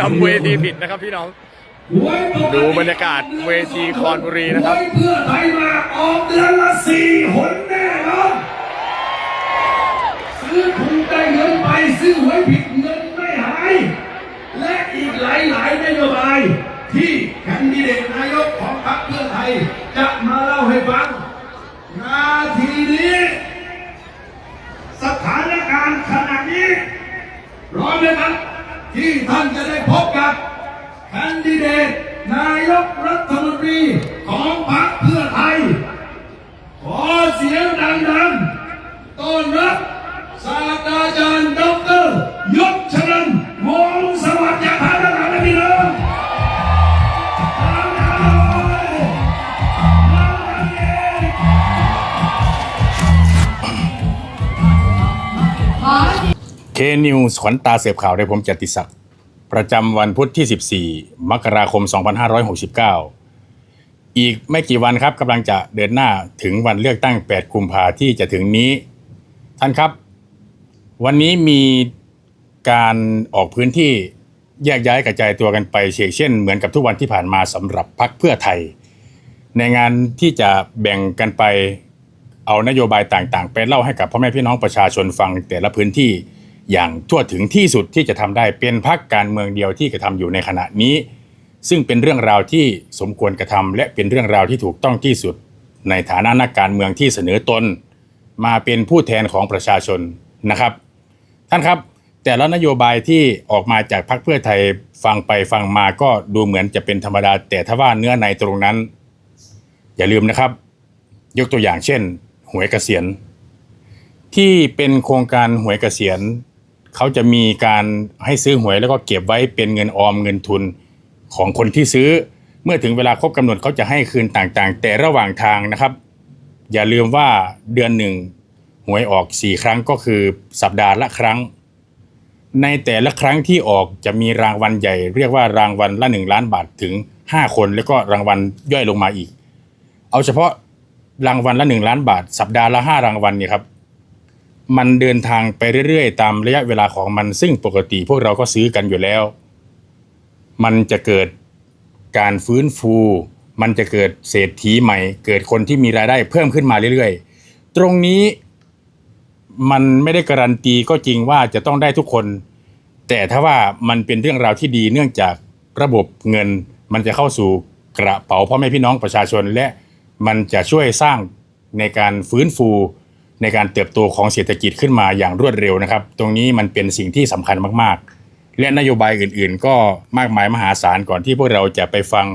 จำเวทีผิดนะครับพี่น้อง ดูบรรยากาศเวทีคอนบุรีนะครับเพื่อไทยมาออกเดือนละสี่หนแน่นอนซื้อถูกได้เงินไปซื้อหวยผิดเงินไม่หาย และอีกหลายๆนโยบายที่แคนดิเดตนายกของพรรคเพื่อไทย จะมาเล่าให้ฟังนาทีนี้ สถานการณ์ขณะนี้ร้อมไหมครับ ที่ท่านจะได้พบกับแคนดิเดตนายกรัฐมนตรีของพรรคเพื่อไทย ขอเสียงดังๆต้อนรับศาสตราจารย์ดอกเตอรยศชนันท์วงศ์สวัสดิ์จากทางด้านหลังนะพี่น้อง เคนิวส์ขวัญตาเสียบข่าวโดยผมจติศักดิ์ประจำวันพุธที่ 14 มกราคม 2569 อีกไม่กี่วันครับกำลังจะเดินหน้าถึงวันเลือกตั้ง 8 กุมภาที่จะถึงนี้ ท่านครับ วันนี้มีการออกพื้นที่แยกย้ายกระจายตัวกันไปเช่นเช่น เหมือนกับทุกวันที่ผ่านมาสำหรับพักเพื่อไทย ในงานที่จะแบ่งกันไปเอานโยบายต่างๆ ไปเล่าให้กับพ่อแม่พี่น้องประชาชนฟังแต่ละพื้นที่ อย่างทั่วถึงที่สุดที่จะทำได้เป็นพักการเมืองเดียวที่กระทำอยู่ในขณะนี้ ซึ่งเป็นเรื่องราวที่สมควรกระทำและเป็นเรื่องราวที่ถูกต้องที่สุด ในฐานะนักการเมืองที่เสนอตน มาเป็นผู้แทนของประชาชนนะครับ ท่านครับแต่ละนโยบายที่ออกมาจากพรรคเพื่อไทยฟังไปฟังมาก็ดูเหมือนจะเป็นธรรมดา แต่ถ้าว่าเนื้อในตรงนั้น อย่าลืมนะครับ ยกตัวอย่างเช่น หวยเกษียณที่เป็นโครงการหวยเกษียณ เขาจะมีการให้ซื้อหวยแล้วก็เก็บไว้เป็นเงินออมเงินทุนของคนที่ซื้อ เมื่อถึงเวลาครบกำหนดเขาจะให้คืนต่างๆ แต่ระหว่างทางนะครับ อย่าลืมว่าเดือนหนึ่งหวยออก 4 ครั้งก็คือสัปดาห์ละครั้ง ในแต่ละครั้งที่ออกจะมีรางวัลใหญ่ เรียกว่ารางวัลละ 1 ล้านบาทถึง 5 คน แล้วก็รางวัลย่อยลงมาอีก เอาเฉพาะรางวัลละ 1 ล้านบาท สัปดาห์ละ 5 รางวัลเนี่ยครับ มันเดินทางไปเรื่อยๆ ตามระยะเวลาของมันซึ่งปกติพวกเราก็ซื้อกันอยู่แล้ว มันจะเกิดการฟื้นฟู มันจะเกิดเศรษฐีใหม่ เกิดคนที่มีรายได้เพิ่มขึ้นมาเรื่อยๆ ตรงนี้มันไม่ได้การันตีก็จริงว่าจะต้องได้ทุกคน แต่ถ้าว่ามันเป็นเรื่องราวที่ดีเนื่องจากระบบเงิน มันจะเข้าสู่กระเป๋าพ่อแม่พี่น้องประชาชนและมันจะช่วยสร้างในการฟื้นฟู ในการเติบโตของเศรษฐกิจขึ้นมาอย่างรวดเร็วนะครับ ตรงนี้มันเป็นสิ่งที่สำคัญมากๆ และนโยบายอื่นๆ ก็มากมายมหาศาลก่อนที่พวกเราจะไปฟัง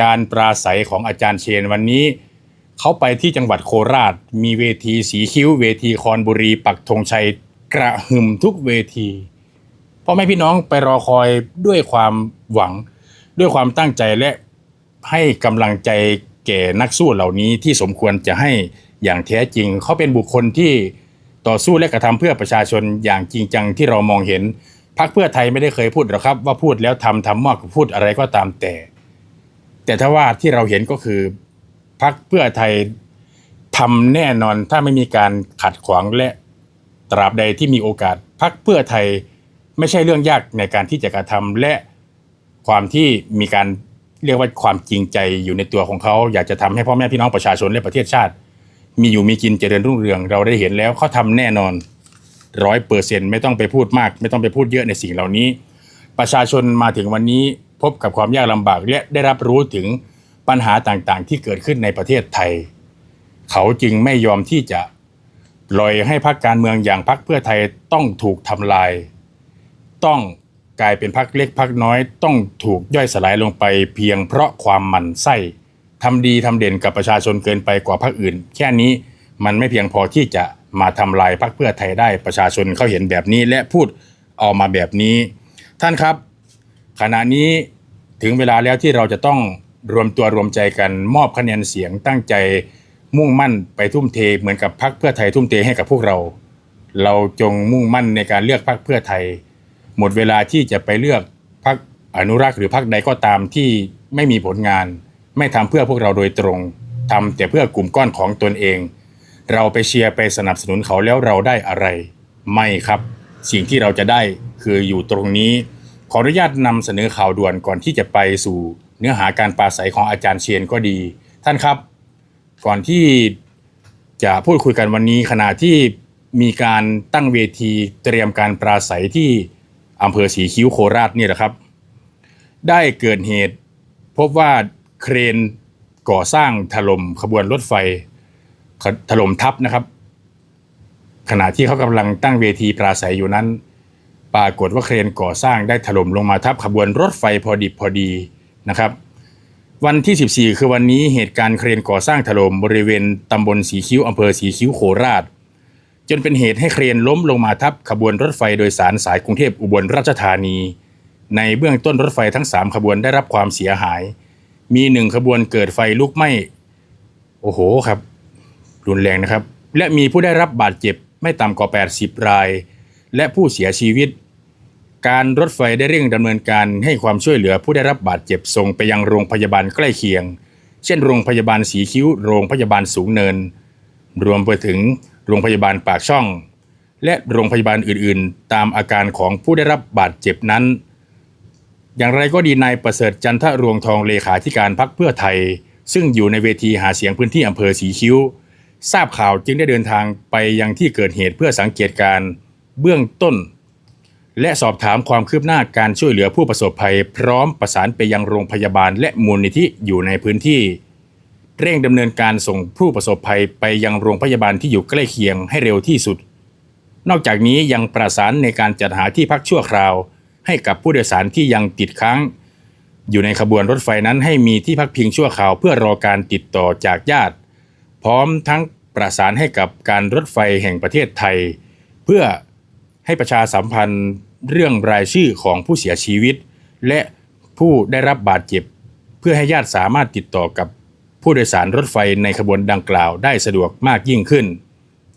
การปราศัยของอาจารย์เชนวันนี้ เขาไปที่จังหวัดโคราช มีเวทีสีคิ้ว เวทีคอนบุรี ปักธงชัยกระหึ่มทุกเวทีพ่อแม่พี่น้องไปรอคอยด้วยความหวัง ด้วยความตั้งใจและให้กำลังใจแก่นักสู้เหล่านี้ที่สมควรจะให้ อย่างแท้จริง เขาเป็นบุคคลที่ต่อสู้และกระทำเพื่อประชาชนอย่างจริงจังที่เรามองเห็นพรรคเพื่อไทยไม่ได้เคยพูดหรอกครับ ว่าพูดแล้วทำทำมากกว่าพูดอะไรก็ตามแต่ แต่ถ้าว่าที่เราเห็นก็คือพรรคเพื่อไทยทำแน่นอนถ้าไม่มีการขัดขวางและตราบใดที่มีโอกาสพรรคเพื่อไทยไม่ใช่เรื่องยากในการที่จะกระทำและความที่มีการเรียกว่าความจริงใจอยู่ในตัวของเขา อยากจะทำให้พ่อแม่พี่น้องประชาชนและประเทศชาติ มีอยู่มีกินเจริญรุ่งเรือง เราได้เห็นแล้วเขาทำแน่นอนร้อยเปอร์เซ็นไม่ต้องไปพูดมาก ไม่ต้องไปพูดเยอะในสิ่งเหล่านี้ ประชาชนมาถึงวันนี้พบกับความยากลำบากและได้รับรู้ถึงปัญหาต่างๆ ที่เกิดขึ้นในประเทศไทย เขาจึงไม่ยอมที่จะปล่อยให้พรรคการเมืองอย่างพรรคเพื่อไทยต้องถูกทำลาย ต้องกลายเป็นพรรคเล็กพรรคน้อย ต้องถูกย่อยสลายลงไปเพียงเพราะความหมั่นไส้ ทำดีทำเด่นกับประชาชนเกินไปกว่าพรรคอื่น แค่นี้มันไม่เพียงพอที่จะมาทำลายพรรคเพื่อไทยได้ประชาชนเขาเห็นแบบนี้และพูดออกมาแบบนี้ ท่านครับ ขณะนี้ถึงเวลาแล้วที่เราจะต้องรวมตัวรวมใจกันมอบคะแนนเสียงตั้งใจมุ่งมั่นไปทุ่มเทเหมือนกับพรรคเพื่อไทยทุ่มเทให้กับพวกเรา เราจงมุ่งมั่นในการเลือกพรรคเพื่อไทย หมดเวลาที่จะไปเลือกพรรคอนุรักษ์หรือพรรคใดก็ตามที่ไม่มีผลงาน ไม่ทำเพื่อพวกเราโดยตรงทำแต่เพื่อกลุ่มก้อนของตนเอง เราไปเชียร์ไปสนับสนุนเขาแล้วเราได้อะไร ไม่ครับ สิ่งที่เราจะได้คืออยู่ตรงนี้ ขออนุญาตนำเสนอข่าวด่วนก่อนที่จะไปสู่เนื้อหาการปราศัยของอาจารย์เชียนก็ดี ท่านครับ ก่อนที่จะพูดคุยกันวันนี้ขณะที่มีการตั้งเวทีเตรียมการปราศัยที่อำเภอศรีคิ้วโคราชเนี่ยแหละครับ ได้เกิดเหตุพบว่า เครนก่อสร้างถล่มขบวนรถไฟถล่มทับนะครับ ขณะที่เขากำลังตั้งเวทีปราศัยอยู่นั้น ปรากฏว่าเครนก่อสร้างได้ถล่มลงมาทับขบวนรถไฟพอดิบพอดีนะครับ วันที่ 14 คือวันนี้เหตุการณ์เครนก่อสร้างถล่มบริเวณตำบลสีคิ้วอำเภอสีคิ้วโคราช จนเป็นเหตุให้เครนล้มลงมาทับขบวนรถไฟโดยสารสายกรุงเทพอุบลราชธานี ในเบื้องต้นรถไฟทั้ง 3 ขบวนได้รับความเสียหาย มีหนึ่งขบวนเกิดไฟลุกไหม้โอ้โหครับ รุนแรงนะครับ และมีผู้ได้รับบาดเจ็บไม่ต่ำกว่า 80 ราย และผู้เสียชีวิต การรถไฟได้เร่งดำเนินการให้ความช่วยเหลือผู้ได้รับบาดเจ็บส่งไปยังโรงพยาบาลใกล้เคียง เช่นโรงพยาบาลสีคิ้ว โรงพยาบาลสูงเนิน รวมไปถึงโรงพยาบาลปากช่อง และโรงพยาบาลอื่น ๆ ตามอาการของผู้ได้รับบาดเจ็บนั้น อย่างไรก็ดีนายประเสริฐจันทรวงทองเลขาธิการพักเพื่อไทย ซึ่งอยู่ในเวทีหาเสียงพื้นที่อำเภอสีคิ้ว ทราบข่าวจึงได้เดินทางไปยังที่เกิดเหตุเพื่อสังเกตการเบื้องต้น และสอบถามความคืบหน้าการช่วยเหลือผู้ประสบภัย พร้อมประสานไปยังโรงพยาบาลและมูลนิธิอยู่ในพื้นที่ เร่งดำเนินการส่งผู้ประสบภัยไปยังโรงพยาบาลที่อยู่ใกล้เคียงให้เร็วที่สุด นอกจากนี้ยังประสานในการจัดหาที่พักชั่วคราว ให้กับผู้โดยสารที่ยังติดค้างอยู่ในขบวนรถไฟนั้นให้มีที่พักพิงชั่วคราวเพื่อรอการติดต่อจากญาติ พร้อมทั้งประสานให้กับการรถไฟแห่งประเทศไทย เพื่อให้ประชาสัมพันธ์เรื่องรายชื่อของผู้เสียชีวิต และผู้ได้รับบาดเจ็บ เพื่อให้ญาติสามารถติดต่อกับผู้โดยสารรถไฟในขบวนดังกล่าวได้สะดวกมากยิ่งขึ้น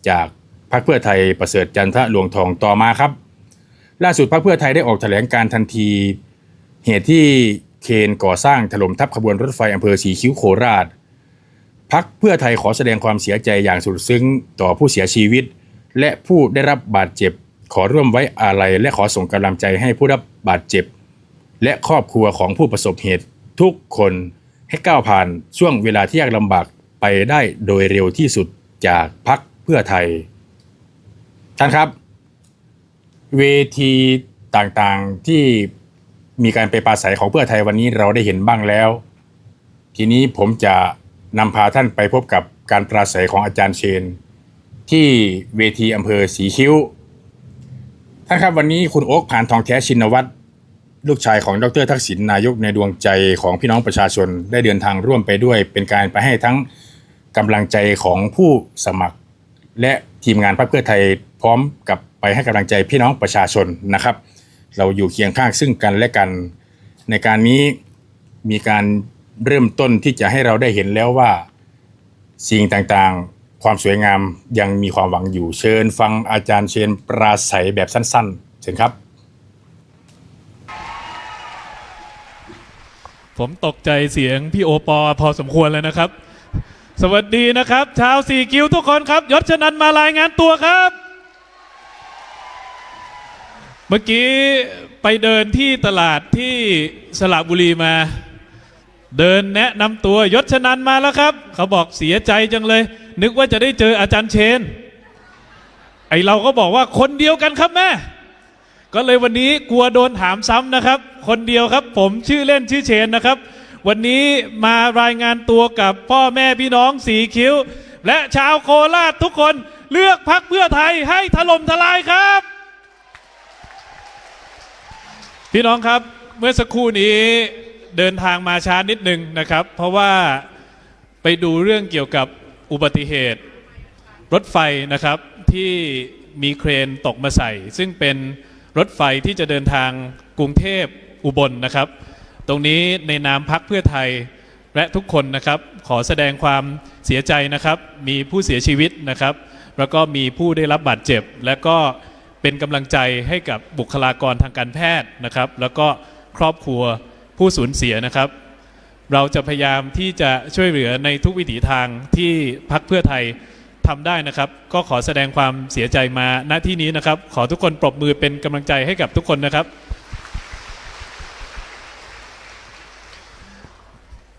จากพรรคเพื่อไทยประเสริฐจันทะหลวงทองต่อมาครับ ล่าสุดพรรคเพื่อไทยได้ออกแถลงการทันที เหตุที่เคนก่อสร้างถล่มทับขบวนรถไฟอำเภอสีคิ้วโคราชพักเพื่อไทยขอแสดงความเสียใจอย่างสุดซึ้งต่อผู้เสียชีวิต และผู้ได้รับบาดเจ็บ ขอร่วมไว้อาลัยและขอส่งกำลังใจให้ผู้ได้รับบาดเจ็บ และครอบครัวของผู้ประสบเหตุทุกคนให้ก้าวผ่านช่วงเวลาที่ยากลำบากไปได้โดยเร็วที่สุดจากพักเพื่อไทยท่านครับ เวทีต่างๆที่มีการไปปราศัยของเพื่อไทยวันนี้เราได้เห็นบ้างแล้ว ทีนี้ผมจะนำพาท่านไปพบกับการปราศัยของอาจารย์เชน ที่เวทีอำเภอสีคิ้วท่านครับวันนี้คุณโอ๊คผ่านทองแท้ชินวัตรลูกชายของดรทักษิณนายกในดวงใจของพี่น้องประชาชนได้เดินทางร่วมไปด้วย เป็นการไปให้ทั้งกำลังใจของผู้สมัคร และทีมงานพรรคเพื่อไทยพร้อมกับ ไปให้กำลังใจพี่น้องประชาชนนะครับ เราอยู่เคียงข้างซึ่งกันและกันในการนี้มีการเริ่มต้นที่จะให้เราได้เห็นแล้วว่าสิ่งต่างๆ ความสวยงามยังมีความหวังอยู่เชิญ ฟังอาจารย์เชนปราศัยแบบสั้นๆ เชิญครับ ผมตกใจเสียงพี่โอปอพอสมควรเลยนะครับ สวัสดีนะครับ ชาวสี่กิวทุกคนครับยศชนันมารายงานตัวครับ เมื่อกี้ไปเดินที่ตลาดที่สระบุรีมา เดินแนะนำตัวยศชนันมาแล้วครับ เขาบอกเสียใจจังเลย นึกว่าจะได้เจออาจารย์เชน ไอเราก็บอกว่าคนเดียวกันครับแม่ ก็เลยวันนี้กลัวโดนถามซ้ำนะครับ คนเดียวครับ ผมชื่อเล่นชื่อเชนนะครับ วันนี้มารายงานตัวกับพ่อแม่พี่น้องสีคิ้ว และชาวโคราชทุกคนเลือกพักเพื่อไทยให้ถล่มทลายครับ พี่น้องครับเมื่อสักครู่นี้เดินทางมาช้านิดนึงนะครับ เพราะว่าไปดูเรื่องเกี่ยวกับอุบัติเหตุ รถไฟนะครับที่มีเครนตกมาใส่ ซึ่งเป็นรถไฟที่จะเดินทางกรุงเทพอุบลนะครับ ตรงนี้ในนามพักเพื่อไทยและทุกคนนะครับขอแสดงความเสียใจนะครับ มีผู้เสียชีวิตนะครับ แล้วก็มีผู้ได้รับบาดเจ็บ และก็ เป็นกำลังใจให้กับบุคลากรทางการแพทย์นะครับ แล้วก็ครอบครัวผู้สูญเสียนะครับ เราจะพยายามที่จะช่วยเหลือในทุกวิถีทางที่พักเพื่อไทยทำได้นะครับ ก็ขอแสดงความเสียใจมาณที่นี้นะครับ ขอทุกคนปรบมือเป็นกำลังใจให้กับทุกคนนะครับ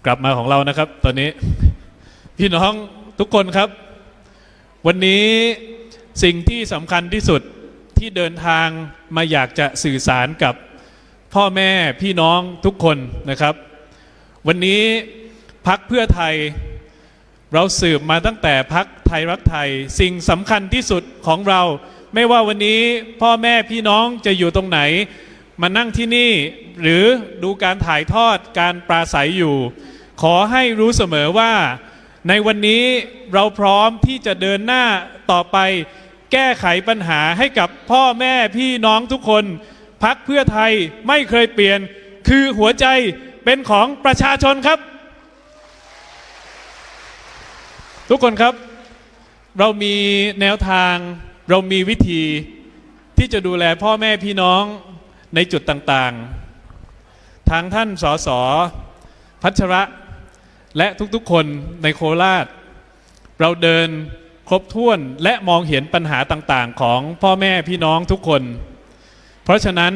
กลับมาของเรานะครับ ตอนนี้พี่น้องทุกคนครับ วันนี้สิ่งที่สำคัญที่สุด ที่เดินทางมาอยากจะสื่อสารกับพ่อแม่พี่น้องทุกคนนะครับ วันนี้พักเพื่อไทย เราสืบมาตั้งแต่พักไทยรักไทย สิ่งสำคัญที่สุดของเรา ไม่ว่าวันนี้พ่อแม่พี่น้องจะอยู่ตรงไหน มานั่งที่นี่ หรือดูการถ่ายทอดการปราศัยอยู่ ขอให้รู้เสมอว่า ในวันนี้เราพร้อมที่จะเดินหน้าต่อไป แก้ไขปัญหาให้กับพ่อแม่พี่น้องทุกคน พักเพื่อไทยไม่เคยเปลี่ยน คือหัวใจเป็นของประชาชนครับ ทุกคนครับ เรามีแนวทางเรามีวิธีที่จะดูแลพ่อแม่พี่น้องในจุดต่างๆ ทางท่านสสพัชระ และทุกๆคนในโคราช เราเดิน ครบถ้วนและมองเห็นปัญหาต่างๆ ของพ่อแม่พี่น้องทุกคน เพราะฉะนั้น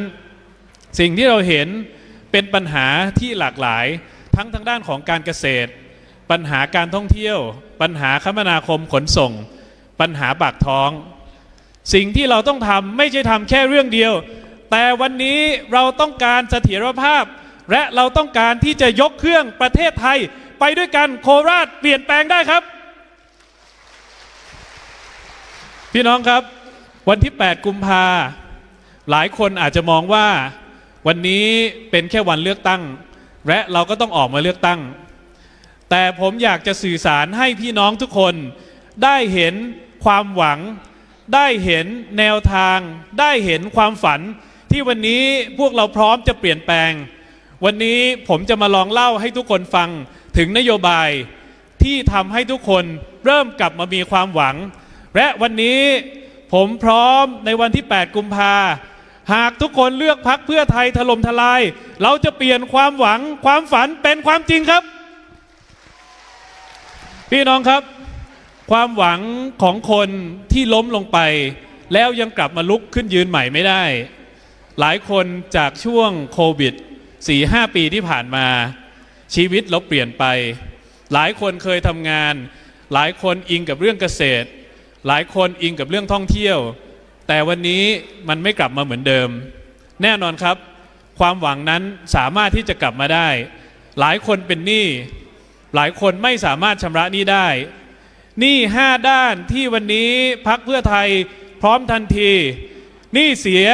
สิ่งที่เราเห็นเป็นปัญหาที่หลากหลาย ทั้งทางด้านของการเกษตร ปัญหาการท่องเที่ยว ปัญหาคมนาคมขนส่ง ปัญหาปากท้อง สิ่งที่เราต้องทำไม่ใช่ทำแค่เรื่องเดียว แต่วันนี้เราต้องการเสถียรภาพ และเราต้องการที่จะยกเครื่องประเทศไทย ไปด้วยกันโคราชเปลี่ยนแปลงได้ครับ พี่น้องครับ วันที่ 8 กุมภาหลายคนอาจจะมองว่าวันนี้เป็นแค่วันเลือกตั้ง และเราก็ต้องออกมาเลือกตั้ง แต่ผมอยากจะสื่อสารให้พี่น้องทุกคนได้เห็นความหวัง ได้เห็นแนวทาง ได้เห็นความฝัน ที่วันนี้พวกเราพร้อมจะเปลี่ยนแปลง วันนี้ผมจะมาลองเล่าให้ทุกคนฟังถึงนโยบายที่ทำให้ทุกคนเริ่มกลับมามีความหวัง และวันนี้ผมพร้อมในวันที่ 8 กุมภาหากทุกคนเลือกพักเพื่อไทยถล่มทลาย เราจะเปลี่ยนความหวังความฝันเป็นความจริงครับ พี่น้องครับ ความหวังของคนที่ล้มลงไป แล้วยังกลับมาลุกขึ้นยืนใหม่ไม่ได้ หลายคนจากช่วงโควิด4-5 ปีที่ผ่านมา ชีวิตเราเปลี่ยนไป หลายคนเคยทำงาน หลายคนอิงกับเรื่องเกษตร หลายคนอิงกับเรื่องท่องเที่ยว แต่วันนี้มันไม่กลับมาเหมือนเดิม แน่นอนครับ ความหวังนั้นสามารถที่จะกลับมาได้ หลายคนเป็นหนี้หลายคนไม่สามารถชำระหนี้ได้หนี้ห้าด้านที่วันนี้พักเพื่อไทยพร้อมทันทีหนี้เสีย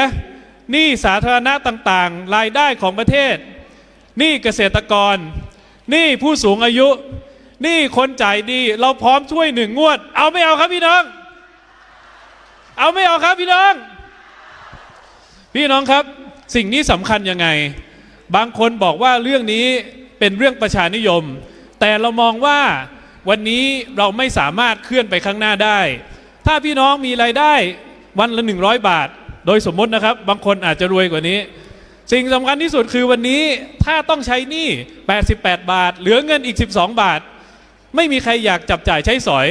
หนี้สาธารณะต่างๆ รายได้ของประเทศหนี้เกษตรกรหนี้ผู้สูงอายุหนี้คนจ่ายดี เราพร้อมช่วยหนึ่งงวด เอาไม่เอาครับพี่น้อง เอาไม่เอาครับพี่น้อง พี่น้องครับ สิ่งนี้สำคัญยังไง บางคนบอกว่าเรื่องนี้เป็นเรื่องประชานิยม แต่เรามองว่าวันนี้เราไม่สามารถเคลื่อนไปข้างหน้าได้ ถ้าพี่น้องมีรายได้วันละ 100 บาท โดยสมมตินะครับ บางคนอาจจะรวยกว่านี้ สิ่งสำคัญที่สุดคือวันนี้ถ้าต้องใช้หนี้ 88 บาท เหลือเงินอีก 12 บาท ไม่มีใครอยากจับจ่ายใช้สอย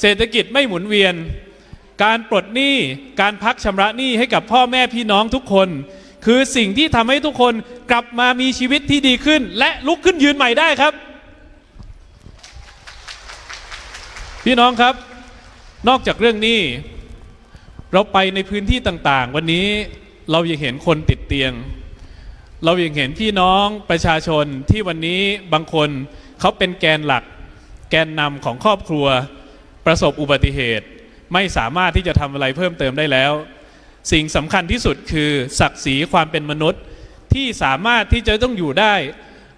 เศรษฐกิจไม่หมุนเวียน การปลดหนี้การพักชำระหนี้ให้กับพ่อแม่พี่น้องทุกคน คือสิ่งที่ทำให้ทุกคนกลับมามีชีวิตที่ดีขึ้น และลุกขึ้นยืนใหม่ได้ครับ พี่น้องครับ นอกจากเรื่องหนี้ เราไปในพื้นที่ต่างๆ วันนี้เรายังเห็นคนติดเตียง เรายังเห็นพี่น้องประชาชนที่วันนี้บางคนเขาเป็นแกนหลัก แกนนำของครอบครัว ประสบอุบัติเหตุ ไม่สามารถที่จะทำอะไรเพิ่มเติมได้แล้ว สิ่งสำคัญที่สุดคือศักดิ์ศรีความเป็นมนุษย์ที่สามารถที่จะต้องอยู่ได้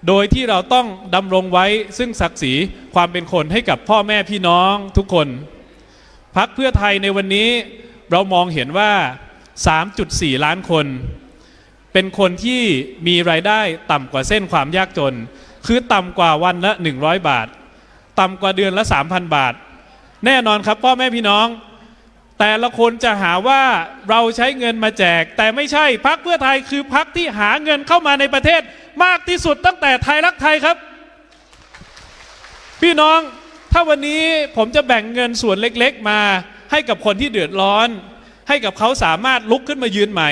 โดยที่เราต้องดำรงไว้ซึ่งศักดิ์ศรีความเป็นคนให้กับพ่อแม่พี่น้องทุกคนพักเพื่อไทยในวันนี้เรามองเห็นว่า 3.4 ล้านคน เป็นคนที่มีรายได้ต่ำกว่าเส้นความยากจน คือต่ำกว่าวันละ 100 บาท ต่ำกว่าเดือนละ 3,000 บาท แน่นอนครับพ่อแม่พี่น้อง แต่ละคนจะหาว่าเราใช้เงินมาแจก แต่ไม่ใช่พักเพื่อไทยคือพักที่หาเงินเข้ามาในประเทศมากที่สุดตั้งแต่ไทยรักไทยครับ พี่น้องถ้าวันนี้ผมจะแบ่งเงินส่วนเล็กๆ มาให้กับคนที่เดือดร้อน ให้กับเขาสามารถลุกขึ้นมายืนใหม่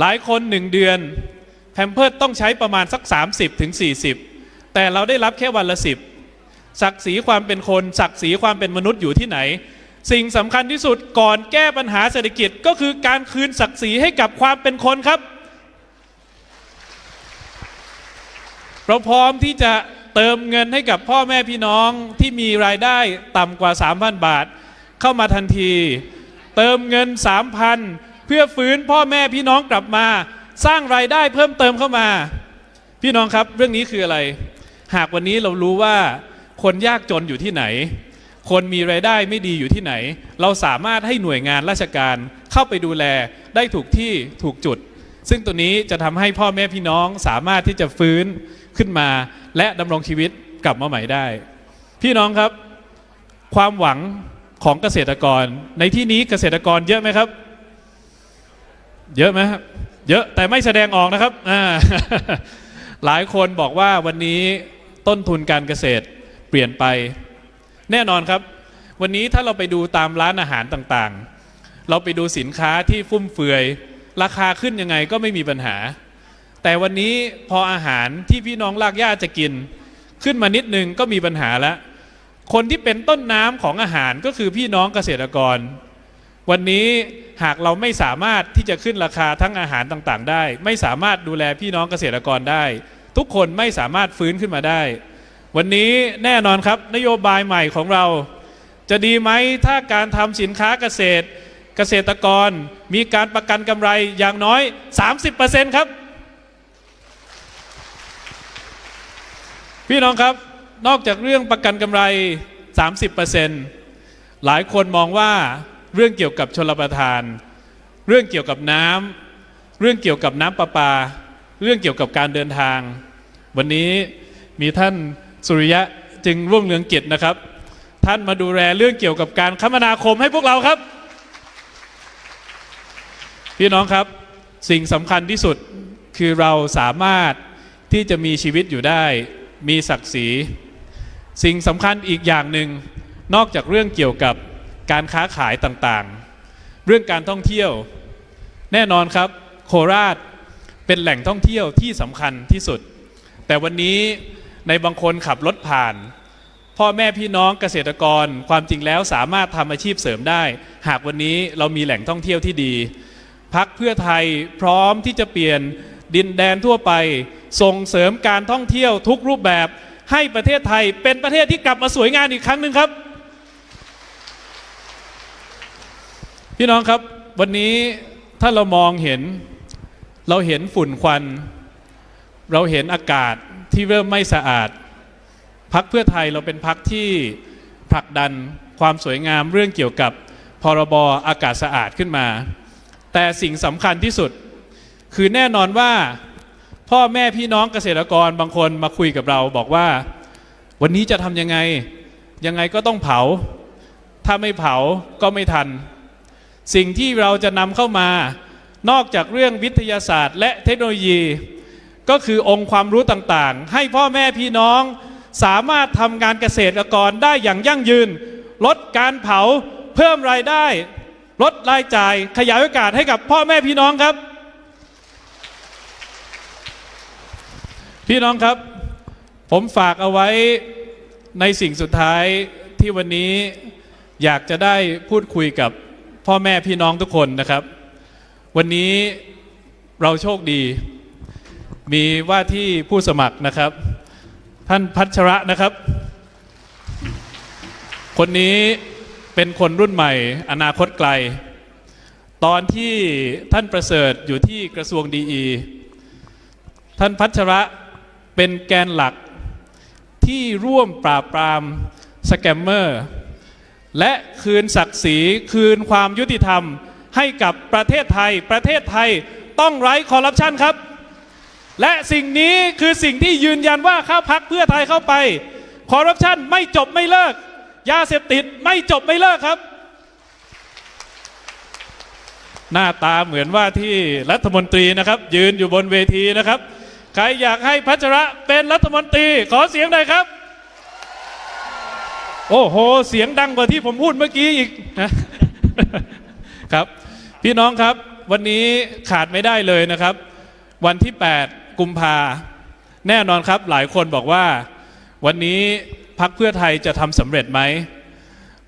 หลายคนหนึ่งเดือนแพมเพิร์ต้องใช้ประมาณสัก 30ถึง40 แต่เราได้รับแค่วันละสิบ ศักดิ์ศรีความเป็นคน ศักดิ์ศรีความเป็นมนุษย์อยู่ที่ไหน สิ่งสำคัญที่สุดก่อนแก้ปัญหาเศรษฐกิจก็คือการคืนศักดิ์ศรีให้กับความเป็นคนครับ เราพร้อมที่จะเติมเงินให้กับพ่อแม่พี่น้องที่มีรายได้ต่ำกว่า 3,000 บาท เข้ามาทันที เติมเงิน 3,000 เพื่อฟื้นพ่อแม่พี่น้องกลับมา สร้างรายได้เพิ่มเติมเข้ามา พี่น้องครับเรื่องนี้คืออะไร หากวันนี้เรารู้ว่า คนยากจนอยู่ที่ไหน คนมีรายได้ไม่ดีอยู่ที่ไหน เราสามารถให้หน่วยงานราชการเข้าไปดูแลได้ถูกที่ถูกจุด ซึ่งตัวนี้จะทำให้พ่อแม่พี่น้องสามารถที่จะฟื้นขึ้นมา และดำรงชีวิตกลับมาใหม่ได้ พี่น้องครับ ความหวังของเกษตรกร ในที่นี้เกษตรกรเยอะไหมครับ เยอะไหมครับเยอะแต่ไม่แสดงออกนะครับ หลายคนบอกว่าวันนี้ต้นทุนการเกษตร ลี่ยนไป แน่นอนครับ วันนี้ถ้าเราไปดูตามร้านอาหารต่างๆ เราไปดูสินค้าที่ฟุ่มเฟือย ราคาขึ้นยังไงก็ไม่มีปัญหา แต่วันนี้พออาหารที่พี่น้องลากย่าจะกิน ขึ้นมานิดนึงก็มีปัญหาแล้วคนที่เป็นต้นน้ำของอาหารก็คือพี่น้องเกษตรกร วันนี้หากเราไม่สามารถที่จะขึ้นราคาทั้งอาหารต่างๆ ได้ ไม่สามารถดูแลพี่น้องเกษตรกรได้ ทุกคนไม่สามารถฟื้นขึ้นมาได้ วันนี้แน่นอนครับนโยบายใหม่ของเรา จะดีไหมถ้าการทำสินค้าเกษตร เกษตรกรมีการประกันกำไรอย่างน้อย 30%ครับ พี่น้องครับนอกจากเรื่องประกันกำไร 30%หลายคนมองว่าเรื่องเกี่ยวกับชลประทาน เรื่องเกี่ยวกับน้ำเรื่องเกี่ยวกับน้ำประปา เรื่องเกี่ยวกับการเดินทาง วันนี้มีท่าน สุริยะจึงรุ่งเรืองกิจนะครับ ท่านมาดูแลเรื่องเกี่ยวกับการคมนาคมให้พวกเราครับ พี่น้องครับสิ่งสำคัญที่สุดคือเราสามารถที่จะมีชีวิตอยู่ได้ มีศักดิ์ศรี สิ่งสำคัญอีกอย่างหนึ่งนอกจากเรื่องเกี่ยวกับการค้าขายต่างๆ เรื่องการท่องเที่ยว แน่นอนครับ โคราชเป็นแหล่งท่องเที่ยวที่สำคัญที่สุด แต่วันนี้ ในบางคนขับรถผ่าน พ่อแม่พี่น้องเกษตรกรความจริงแล้วสามารถทำอาชีพเสริมได้ หากวันนี้เรามีแหล่งท่องเที่ยวที่ดี พักเพื่อไทยพร้อมที่จะเปลี่ยนดินแดนทั่วไป ส่งเสริมการท่องเที่ยวทุกรูปแบบ ให้ประเทศไทยเป็นประเทศที่กลับมาสวยงามอีกครั้งหนึ่งครับ พี่น้องครับวันนี้ถ้าเรามองเห็น เราเห็นฝุ่นควัน เราเห็นอากาศ ที่เริ่มไม่สะอาด พักเพื่อไทยเราเป็นพักที่ผลักดันความสวยงามเรื่องเกี่ยวกับพรบอากาศสะอาดขึ้นมา แต่สิ่งสำคัญที่สุด คือแน่นอนว่าพ่อแม่พี่น้องเกษตรกรบางคนมาคุยกับเราบอกว่า วันนี้จะทำยังไง ยังไงก็ต้องเผา ถ้าไม่เผาก็ไม่ทัน สิ่งที่เราจะนำเข้ามานอกจากเรื่องวิทยาศาสตร์ และเทคโนโลยี ก็คือองค์ความรู้ต่างๆ ให้พ่อแม่พี่น้องสามารถทำงานเกษตรกรได้อย่างยั่งยืน ลดการเผาเพิ่มรายได้ ลดรายจ่ายขยายโอกาสให้กับพ่อแม่พี่น้องครับ พี่น้องครับ ผมฝากเอาไว้ในสิ่งสุดท้ายที่วันนี้อยากจะได้พูดคุยกับพ่อแม่พี่น้องทุกคนนะครับ วันนี้เราโชคดี มีว่าที่ผู้สมัครนะครับ ท่านพัชระนะครับ คนนี้เป็นคนรุ่นใหม่ อนาคตไกล ตอนที่ท่านประเสริฐอยู่ที่กระทรวงดีอีท่านพัชระเป็นแกนหลักที่ร่วมปราบปรามสแกมเมอร์ และคืนศักดิ์ศรีคืนความยุติธรรมให้กับประเทศไทย ประเทศไทยต้องไร้คอร์รัปชันครับ และสิ่งนี้คือสิ่งที่ยืนยันว่าข้าพักเพื่อไทยเข้าไปคอร์รัปชันไม่จบไม่เลิก ยาเสพติดไม่จบไม่เลิกครับ หน้าตาเหมือนว่าที่รัฐมนตรีนะครับ ยืนอยู่บนเวทีนะครับ ใครอยากให้พัชระเป็นรัฐมนตรีขอเสียงหน่อยครับ โอ้โห เสียงดังกว่าที่ผมพูดเมื่อกี้อีกนะครับ พี่น้องครับวันนี้ขาดไม่ได้เลยนะครับ วันที่ 8 กุมภาแน่นอนครับหลายคนบอกว่า วันนี้พักเพื่อไทยจะทำสำเร็จไหม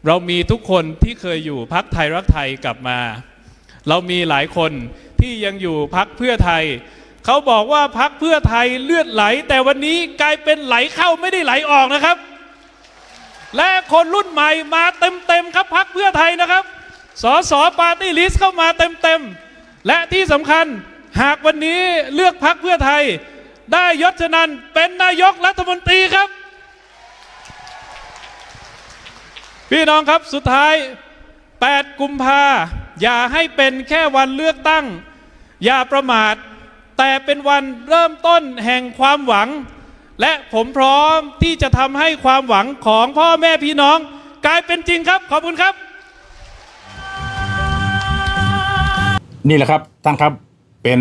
เรามีทุกคนที่เคยอยู่พักไทยรักไทยกลับมา เรามีหลายคนที่ยังอยู่พักเพื่อไทย เขาบอกว่าพักเพื่อไทยเลือดไหล แต่วันนี้กลายเป็นไหลเข้าไม่ได้ไหลออกนะครับ และคนรุ่นใหม่มาเต็มๆครับพักเพื่อไทยนะครับสอสอปาร์ตี้ลิสต์เข้ามาเต็มๆและที่สำคัญ หากวันนี้เลือกพักเพื่อไทย ได้ยศนันเป็นนายกรัฐมนตรีครับ พี่น้องครับสุดท้าย 8 กุมภาอย่าให้เป็นแค่วันเลือกตั้ง อย่าประมาท แต่เป็นวันเริ่มต้นแห่งความหวัง และผมพร้อมที่จะทำให้ความหวังของพ่อแม่พี่น้อง กลายเป็นจริงครับ ขอบคุณครับ นี่แหละครับท่านครับ เป็น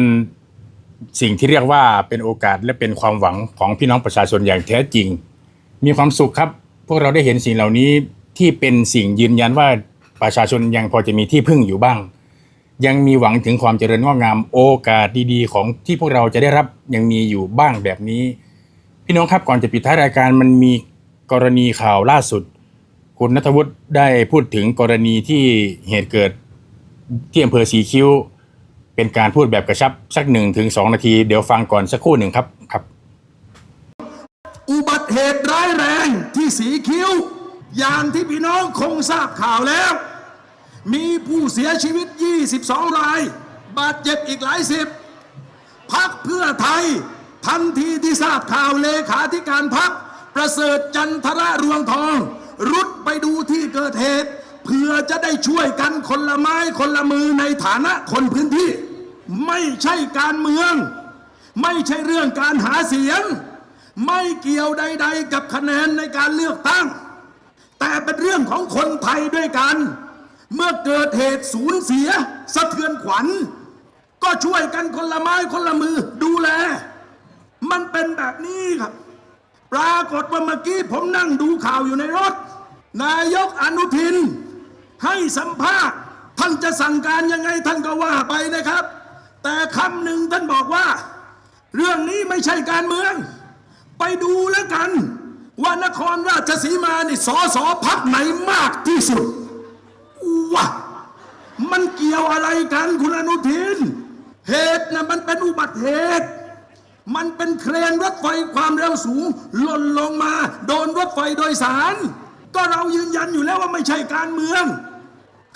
สิ่งที่เรียกว่าเป็นโอกาสและเป็นความหวังของพี่น้องประชาชนอย่างแท้จริง มีความสุขครับ พวกเราได้เห็นสิ่งเหล่านี้ที่เป็นสิ่งยืนยันว่าประชาชนยังพอจะมีที่พึ่งอยู่บ้าง ยังมีหวังถึงความเจริญงอกงามโอกาสดีๆ ของที่พวกเราจะได้รับยังมีอยู่บ้างแบบนี้ พี่น้องครับก่อนจะปิดท้ายรายการมันมีกรณีข่าวล่าสุด คุณนัทวุฒิได้พูดถึงกรณีที่เหตุเกิดที่อำเภอสีคิ้ว เป็นการพูดแบบกระชับสักหนึ่งถึงสองนาที เดี๋ยวฟังก่อนสักครู่หนึ่งครับครับ อุบัติเหตุร้ายแรงที่สีคิ้ว อย่างที่พี่น้องคงทราบข่าวแล้ว มีผู้เสียชีวิต 22 ราย บาดเจ็บอีกหลายสิบพักเพื่อไทย ทันทีที่ทราบข่าวเลขาธิการพักประเสริฐจันทระรวงทอง รุดไปดูที่เกิดเหตุเพื่อจะได้ช่วยกันคนละไม้คนละมือในฐานะคนพื้นที่ ไม่ใช่การเมือง ไม่ใช่เรื่องการหาเสียง ไม่เกี่ยวใด ๆ กับคะแนนในการเลือกตั้ง แต่เป็นเรื่องของคนไทยด้วยกัน เมื่อเกิดเหตุสูญเสีย สะเทือนขวัญ ก็ช่วยกันคนละไม้คนละมือดูแล มันเป็นแบบนี้ครับ ปรากฏว่าเมื่อกี้ผมนั่งดูข่าวอยู่ในรถ นายกอนุทิน ให้สัมภาษณ์ท่านจะสั่งการยังไงท่านก็ว่าไปนะครับ แต่คำหนึ่งท่านบอกว่า เรื่องนี้ไม่ใช่การเมือง ไปดูแล้วกัน ว่านครราชสีมานี่สอสอพักไหนมากที่สุดวะมันเกี่ยวอะไรกันคุณอนุทิน เหตุนะมันเป็นอุบัติเหตุ มันเป็นเครนรถไฟความเร็วสูงหล่นลงมา โดนรถไฟโดยสาร ก็เรายืนยันอยู่แล้วว่าไม่ใช่การเมือง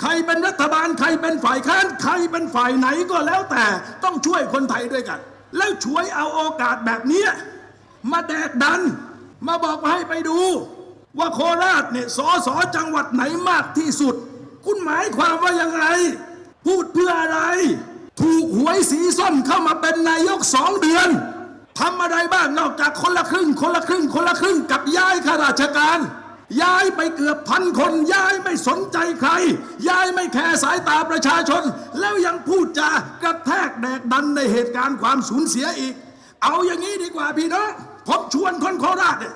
ใครเป็นรัฐบาลใครเป็นฝ่ายค้านใครเป็นฝ่ายไหนก็แล้วแต่ต้องช่วยคนไทยด้วยกัน แล้วช่วยเอาโอกาสแบบนี้ มาแดกดัน มาบอกให้ไปดู ว่าโคราชเนี่ยสอสอจังหวัดไหนมากที่สุด คุณหมายความว่ายังไง พูดเพื่ออะไร ถูกหวยสีส้มเข้ามาเป็นนายกสองเดือนทำอะไรบ้างนอกจากคนละครึ่ง คนละครึ่ง คนละครึ่งกับย้ายข้าราชการ ย้ายไปเกือบพันคน ย้ายไม่สนใจใคร ย้ายไม่แคร์สายตาประชาชน แล้วยังพูดจากระแทกแดกดันในเหตุการณ์ความสูญเสียอีก เอาอย่างนี้ดีกว่าพี่น้องผมชวนคนโคราชเนี่ย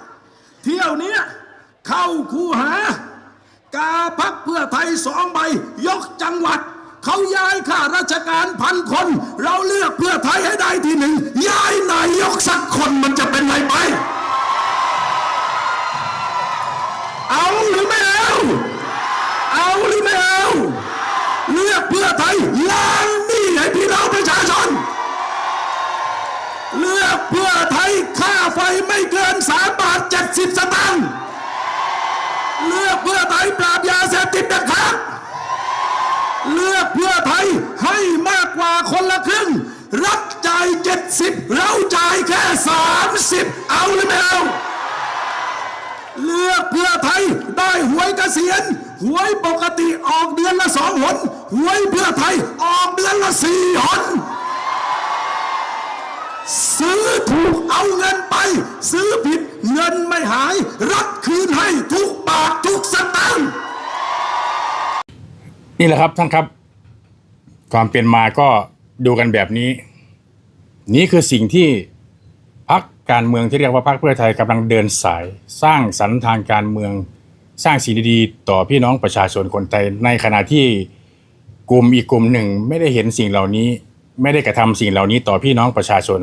เที่ยวเนี้ยเข้าคูหากาพักเพื่อไทยสองใบ ยกจังหวัด เขาย้ายข้าราชการพันคน เราเลือกเพื่อไทยให้ได้ทีหนึ่งย้ายนายยกสักคนมันจะเป็นไรไห เอาหรือไม่เอา เอาหรือไม่เอาเลือกเพื่อไทยล้างหนี้ให้พี่น้องประชาชน เลือกเพื่อไทยค่าไฟไม่เกินสามบาทเจ็ดสิบสตางค์เลือกเพื่อไทยปราบยาเสพติดเด็ดขาดเลือกเพื่อไทยให้มากกว่าคนละครึ่ง รัฐจ่ายเจ็ดสิบเราจ่ายแค่สามสิบเอาหรือไม่เอา เลือกเพื่อไทยได้หวยเกษียณหวยปกติออกเดือนละสองหนหวยเพื่อไทยออกเดือนละสี่หนซื้อถูกเอาเงินไป ซื้อผิดเงินไม่หาย รับคืนให้ทุกบาททุกสตางค์นี่แหละครับท่านครับ ความเป็นมาก็ดูกันแบบนี้ นี่คือสิ่งที่ การเมืองที่เรียกว่าพักเพื่อไทยกำลังเดินสาย สร้างสรรค์ทางการเมือง สร้างสิ่งดีๆต่อพี่น้องประชาชนคนไทย ในขณะที่กลุ่มอีกกลุ่มหนึ่งไม่ได้เห็นสิ่งเหล่านี้ ไม่ได้กระทำสิ่งเหล่านี้ต่อพี่น้องประชาชน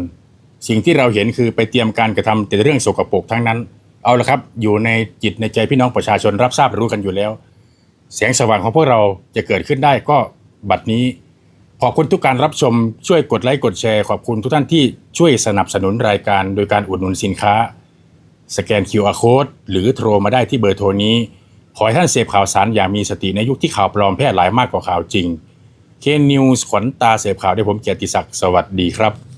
สิ่งที่เราเห็นคือไปเตรียมการกระทำแต่เรื่องสกปรกทั้งนั้น เอาละครับ อยู่ในจิตในใจพี่น้องประชาชนรับทราบรู้กันอยู่แล้วแสงสว่างของพวกเราจะเกิดขึ้นได้ก็บัดนี้ ขอบคุณทุกการรับชมช่วยกดไลค์กดแชร์ขอบคุณทุกท่านที่ช่วยสนับสนุนรายการโดยการอุดหนุนสินค้า สแกน QR Code หรือโทรมาได้ที่เบอร์โทรนี้ ขอให้ท่านเสพข่าวสารอย่างมีสติในยุคที่ข่าวปลอมแพร่หลายมากกว่าข่าวจริง เคนนิวส์ขวัญตาเสพข่าวด้วยผมเกียรติศักดิ์สวัสดีครับ